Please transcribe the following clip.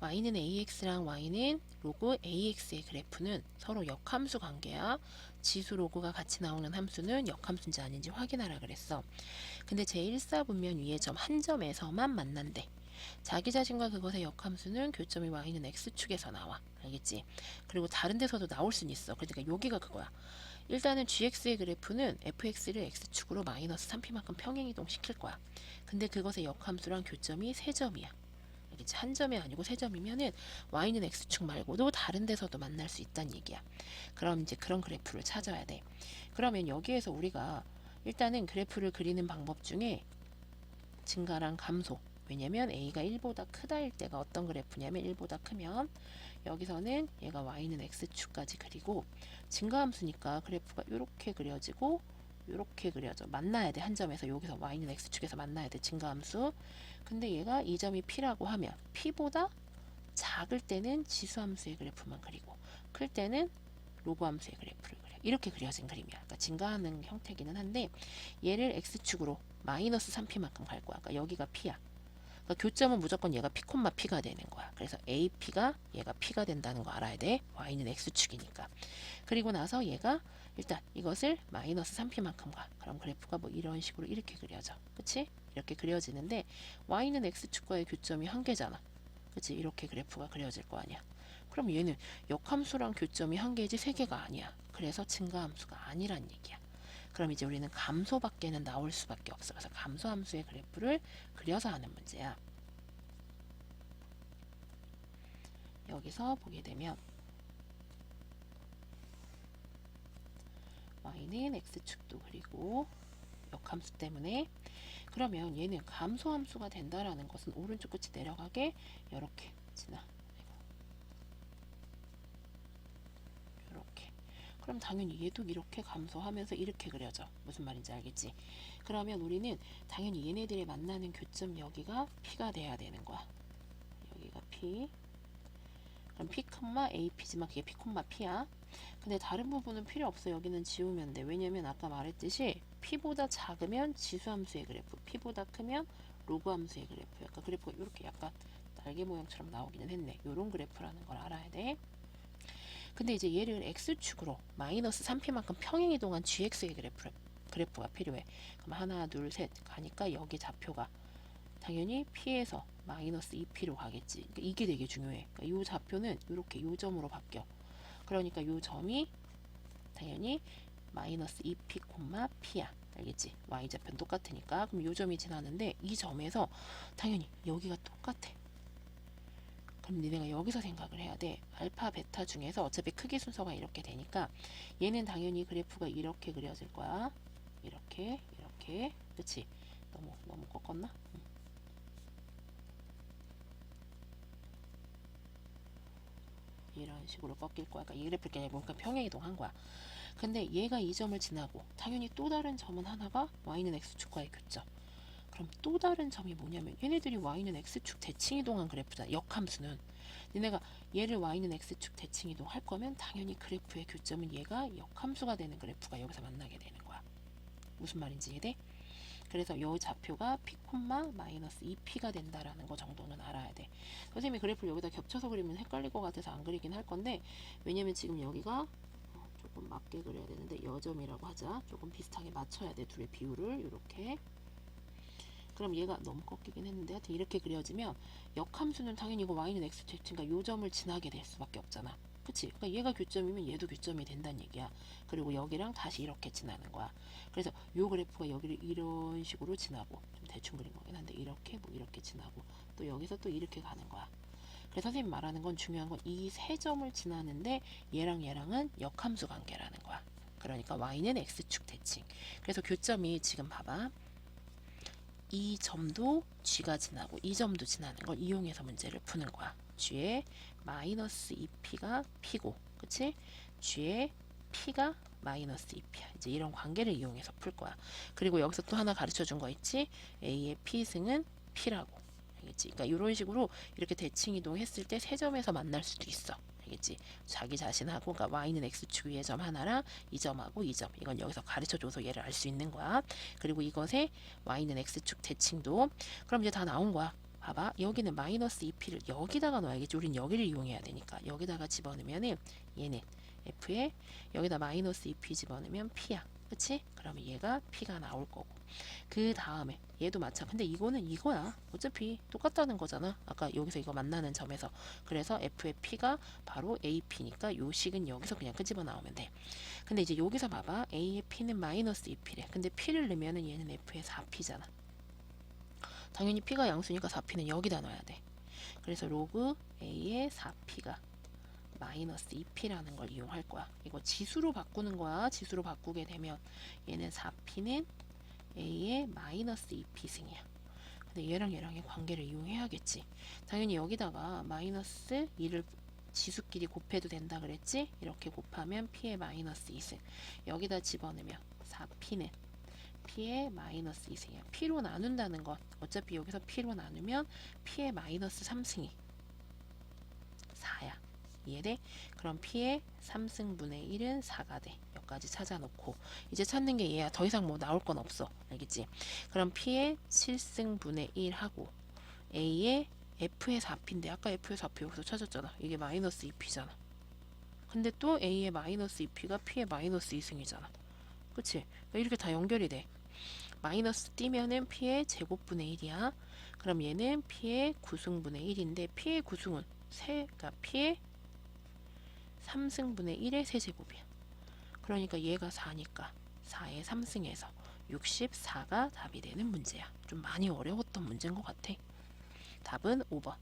y는 ax랑 y는 로그 ax의 그래프는 서로 역함수 관계야. 지수 로그가 같이 나오는 함수는 역함수인지 아닌지 확인하라 그랬어. 근데 제1사 분면 위의 점한 점에서만 만난대. 자기 자신과 그것의 역함수는 교점이 y는 x축에서 나와. 알겠지? 그리고 다른 데서도 나올 수는 있어. 그러니까 여기가 그거야. 일단은 gx의 그래프는 fx를 x축으로 마이너스 3p만큼 평행이동 시킬 거야. 근데 그것의 역함수랑 교점이 세점이야 알겠지? 한 점이 아니고 세 점이면은 y는 x축 말고도 다른 데서도 만날 수 있다는 얘기야. 그럼 이제 그런 그래프를 찾아야 돼. 그러면 여기에서 우리가 일단은 그래프를 그리는 방법 중에 증가랑 감소. 왜냐면 a가 1보다 크다일 때가 어떤 그래프냐면 1보다 크면 여기서는 얘가 y는 x축까지 그리고 증가함수니까 그래프가 이렇게 그려지고 이렇게 그려져. 만나야 돼 한 점에서. 여기서 y는 x축에서 만나야 돼 증가함수. 근데 얘가 이 점이 p라고 하면 p보다 작을 때는 지수함수의 그래프만 그리고 클 때는 로그함수의 그래프를 그려. 이렇게 그려진 그림이야. 그러니까 증가하는 형태기는 한데 얘를 x축으로 마이너스 3p만큼 갈 거야. 그러니까 여기가 p야 그러니까 교점은 무조건 얘가 p, p가 되는 거야. 그래서 AP가 얘가 p가 된다는 거 알아야 돼. y는 x축이니까. 그리고 나서 얘가 일단 이것을 마이너스 3p만큼 가. 그럼 그래프가 뭐 이런 식으로 이렇게 그려져. 그치? 이렇게 그려지는데 y는 x축과의 교점이 한 개잖아. 그치? 이렇게 그래프가 그려질 거 아니야. 그럼 얘는 역함수랑 교점이 한 개지 세 개가 아니야. 그래서 증가함수가 아니란 얘기야. 그럼 이제 우리는 감소밖에는 나올 수밖에 없어. 그래서 감소 함수의 그래프를 그려서 하는 문제야. 여기서 보게 되면 y는 x축도 그리고 역함수 때문에 그러면 얘는 감소함수가 된다라는 것은 오른쪽 끝이 내려가게 이렇게 지나 이렇게 그럼 당연히 얘도 이렇게 감소하면서 이렇게 그려져. 무슨 말인지 알겠지? 그러면 우리는 당연히 얘네들이 만나는 교점 여기가 P가 돼야 되는 거야. 여기가 P. 그럼 P, AP지만 그게 P, P야. 근데 다른 부분은 필요 없어. 여기는 지우면 돼. 왜냐면 아까 말했듯이 P보다 작으면 지수함수의 그래프 P보다 크면 로그함수의 그래프. 약간 그래프가 이렇게 약간 날개 모양처럼 나오기는 했네. 요런 그래프라는 걸 알아야 돼 근데 이제 얘를 x축으로 마이너스 3p만큼 평행 이동한 gx의 그래프, 그래프가 필요해. 그럼 하나, 둘, 셋 가니까 여기 좌표가 당연히 p에서 마이너스 2p로 가겠지. 그러니까 이게 되게 중요해. 그러니까 이 좌표는 이렇게 요 점으로 바뀌어. 그러니까 요 점이 당연히 마이너스 2p, p야. 알겠지? y좌표는 똑같으니까. 그럼 요 점이 지나는데 이 점에서 당연히 여기가 똑같아. 그럼 니네가 여기서 생각을 해야 돼. 알파, 베타 중에서 어차피 크기 순서가 이렇게 되니까 얘는 당연히 그래프가 이렇게 그려질 거야. 이렇게, 이렇게. 그치? 너무, 너무 꺾었나? 음. 이런 식으로 꺾일 거야. 그러니까 이 그래프를 그냥 뭔가 평행이동한 거야. 근데 얘가 이 점을 지나고 당연히 또 다른 점은 하나가 y는 x축과의 교점. 그럼 또 다른 점이 뭐냐면 얘네들이 y는 x축 대칭 이동한 그래프잖아. 역함수는. 니네가 얘를 y는 x축 대칭 이동 할 거면 당연히 그래프의 교점은 얘가 역함수가 되는 그래프가 여기서 만나게 되는 거야. 무슨 말인지 이해돼? 그래서 요 좌표가 p, 마이너스 2p가 된다라는 거 정도는 알아야 돼. 선생님이 그래프를 여기다 겹쳐서 그리면 헷갈릴 것 같아서 안 그리긴 할 건데 왜냐면 지금 여기가 어, 조금 맞게 그려야 되는데 여점이라고 하자. 조금 비슷하게 맞춰야 돼. 둘의 비율을 이렇게. 그럼 얘가 너무 꺾이긴 했는데 하여튼 이렇게 그려지면 역함수는 당연히 이거 y는 x 제친가 요 점을 지나게 될 수밖에 없잖아. 그치? 그러니까 얘가 교점이면 얘도 교점이 된다는 얘기야. 그리고 여기랑 다시 이렇게 지나는 거야. 그래서 요 그래프가 여기를 이런 식으로 지나고 좀 대충 그린 거긴 한데 이렇게 뭐 이렇게 지나고 또 여기서 또 이렇게 가는 거야. 그래서 선생님 말하는 건 중요한 건 이 세 점을 지나는데 얘랑 얘랑은 역함수 관계라는 거야. 그러니까 y는 x축 대칭. 그래서 교점이 지금 봐봐. 이 점도 g가 지나고 이 점도 지나는 걸 이용해서 문제를 푸는 거야. g의 마이너스 2p가 p고, 그치? g의 p가 마이너스 2p야. 이제 이런 관계를 이용해서 풀 거야. 그리고 여기서 또 하나 가르쳐 준 거 있지? a의 p승은 p라고. 알겠지? 그러니까 이런 식으로 이렇게 대칭 이동했을 때 세 점에서 만날 수도 있어. 알겠지? 자기 자신하고 그러니까 y는 x축 위의 점 하나랑 이 점하고 이 점. 이건 여기서 가르쳐 줘서 얘를 알 수 있는 거야. 그리고 이것의 y는 x축 대칭도 그럼 이제 다 나온 거야. 봐봐 여기는 마이너스 2p를 여기다가 넣어야겠지 우린 여기를 이용해야 되니까 여기다가 집어넣으면은 얘는 f에 여기다 마이너스 2p 집어넣으면 p야 그치? 그러면 얘가 p가 나올 거고. 그 다음에 얘도 마찬 근데 이거는 이거야. 어차피 똑같다는 거잖아. 아까 여기서 이거 만나는 점에서. 그래서 f의 p가 바로 ap니까 요 식은 여기서 그냥 끄집어 나오면 돼. 근데 이제 여기서 봐봐. A의 p는 마이너스 2p래. 근데 p를 넣으면은 얘는 f의 4p잖아. 당연히 p가 양수니까 4p는 여기다 넣어야 돼. 그래서 로그 a의 4p가 마이너스 2p라는 걸 이용할 거야. 이거 지수로 바꾸는 거야. 지수로 바꾸게 되면 얘는 4p는 a의 마이너스 2p 승이야. 근데 얘랑 얘랑의 관계를 이용해야겠지. 당연히 여기다가 마이너스 2를 지수끼리 곱해도 된다 그랬지? 이렇게 곱하면 p의 마이너스 2승. 여기다 집어넣으면 4p는 p의 마이너스 2승이야. p로 나눈다는 것. 어차피 여기서 p로 나누면 p의 마이너스 3승이 4야. 이해돼? 그럼 p의 3승분의 1은 4가 돼. 여기까지 찾아놓고 이제 찾는 게 얘야. 더 이상 뭐 나올 건 없어. 알겠지? 그럼 p의 7승분의 1 하고 a의 f의 4p인데 아까 f의 4p 여기서 찾았잖아. 이게 마이너스 2p잖아. 근데 또 a의 마이너스 2p가 p의 마이너스 2승이잖아. 그치? 이렇게 다 연결이 돼. 마이너스 띄면은 p의 제곱분의 1이야. 그럼 얘는 p의 9승분의 1인데 p의 9승은 세, 그러니까 p의 3승분의 1의 세제곱이야. 그러니까 얘가 4니까 4의 3승에서 64가 답이 되는 문제야. 좀 많이 어려웠던 문제인 것 같아. 답은 5번.